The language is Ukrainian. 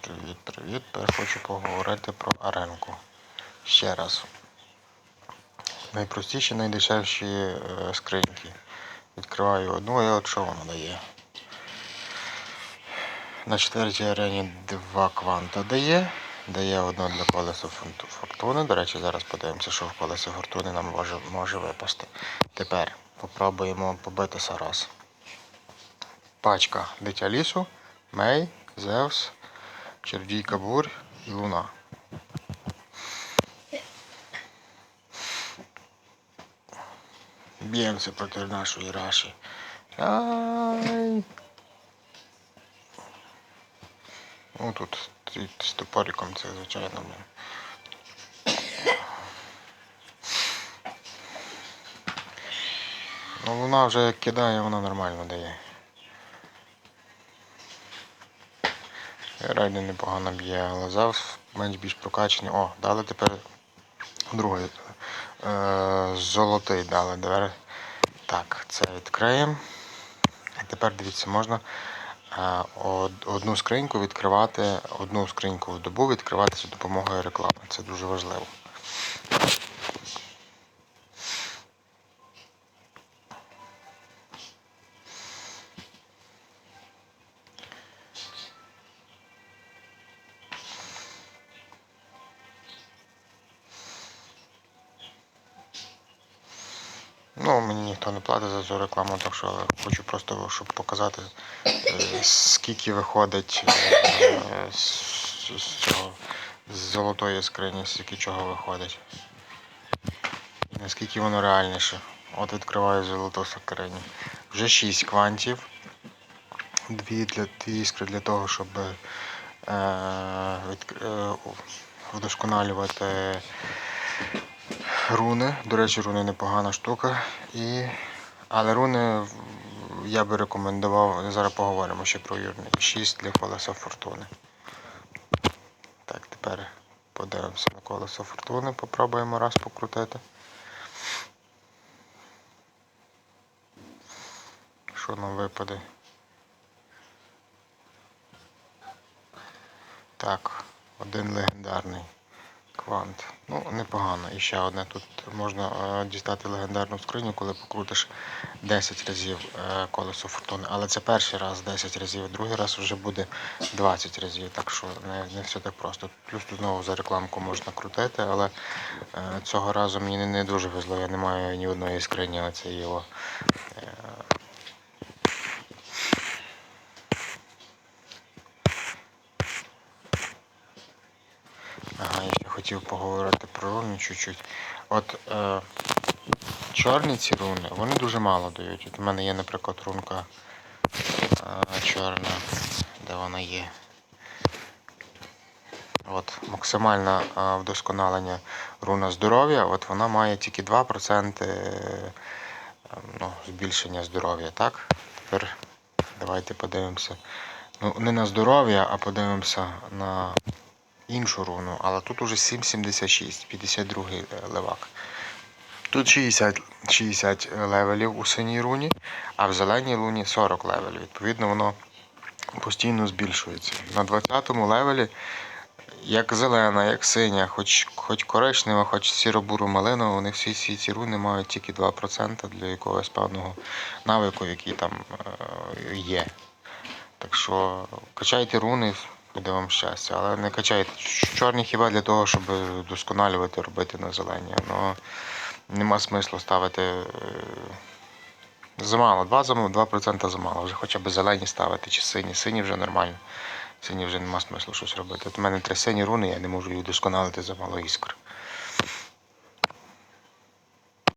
Привіт, привіт. Тепер хочу поговорити про аренку. Ще раз. Найпростіші, найдешевші е, скриньки. Відкриваю одну і от що воно дає. На четвертій арені два кванта дає. Дає одну для колеса фортуни. До речі, зараз подивимося, що в колесі фортуни нам може, може випасти. Тепер попробуємо побити Сарас. Пачка Дитя лісу, Мей, Зевс, Червійка Бурь і Луна. Б'ємося проти нашої Раші. Ай. Ну тут з топориком це звичайно. Ну луна вже як кидає, вона нормально дає. Райден непогано б'є, але Зевс менш більш прокачаний. О, дали тепер другий. Е, золотий дали. Давай. Так, це відкриємо. І тепер дивіться, можна е, одну скриньку відкривати, одну скриньку в добу відкривати за допомогою реклами. Це дуже важливо. Ну, мені ніхто не платить за цю рекламу, так що хочу просто, щоб показати, е, скільки виходить е, з, цього з золотої скрині, скільки чого виходить. Наскільки воно реальніше. От відкриваю золоту скриню. Вже 6 квантів. Дві для дві іскри для того, щоб е, відк- е, вдосконалювати руни. До речі, руни непогана штука. І... Але руни я би рекомендував, зараз поговоримо ще про юрни. 6 для колеса фортуни. Так, тепер подивимося на колесо фортуни, попробуємо раз покрутити. Що нам випаде? Так, один легендарний квант. Ну, непогано. І ще одне. Тут можна е, дістати легендарну скриню, коли покрутиш 10 разів е, колесо фортуни. Але це перший раз 10 разів, другий раз вже буде 20 разів. Так що не, не все так просто. Плюс тут знову за рекламку можна крутити, але е, цього разу мені не, дуже везло. Я не маю ні одної скрині, оце його. Е, Ага, я ще хотів поговорити про руни чуть-чуть. От е, чорні ці руни, вони дуже мало дають. От у мене є, наприклад, рунка е, чорна, де вона є. От, максимальне е, вдосконалення руна здоров'я, от вона має тільки 2% е, ну, збільшення здоров'я, так? Тепер давайте подивимося. Ну, не на здоров'я, а подивимося на іншу руну, але тут уже 7,76, 52 левак. Тут 60, 60 левелів у синій руні, а в зеленій руні 40 левелів. Відповідно, воно постійно збільшується. На 20-му левелі, як зелена, як синя, хоч, хоч коричнева, хоч сіро-буру малину, вони всі, всі ці руни мають тільки 2% для якогось певного навику, який там е, є. Так що качайте руни, буде вам щастя, але не качайте чорні хіба для того, щоб вдосконалювати, робити на зелені. Ну, нема смислу ставити е, замало. 2%, 2% замало. Вже хоча б зелені ставити чи сині. Сині вже нормально. Сині вже нема смислу щось робити. От у мене три сині руни, я не можу їх досконалити замало іскр.